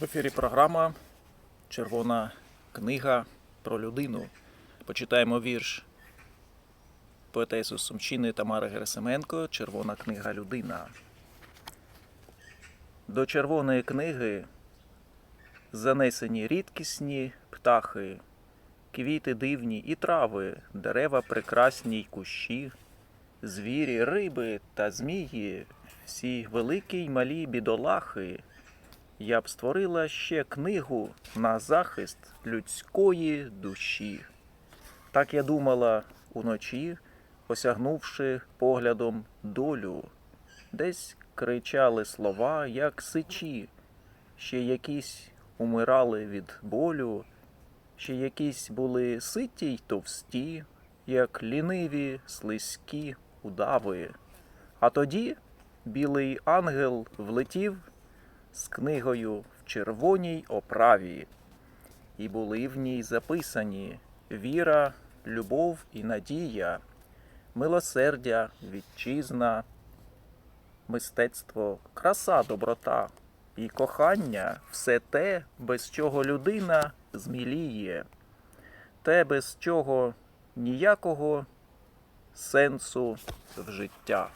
В ефірі програма Червона книга про людину. Почитаємо вірш поетеси Сумчини Тамари Герасименко Червона книга людина. До червоної книги занесені рідкісні птахи, квіти дивні і трави, дерева прекрасні й кущі, звірі, риби та змії, всі великі й малі бідолахи. Я б створила ще книгу на захист людської душі. Так я думала уночі, осягнувши поглядом долю. Десь кричали слова, як сичі, ще якісь умирали від болю, ще якісь були ситі й товсті, як ліниві слизькі удави. А тоді білий ангел влетів з книгою в червоній оправі, і були в ній записані віра, любов і надія, милосердя, вітчизна, мистецтво, краса, доброта і кохання все те, без чого людина зміліє, те, без чого ніякого сенсу в життя.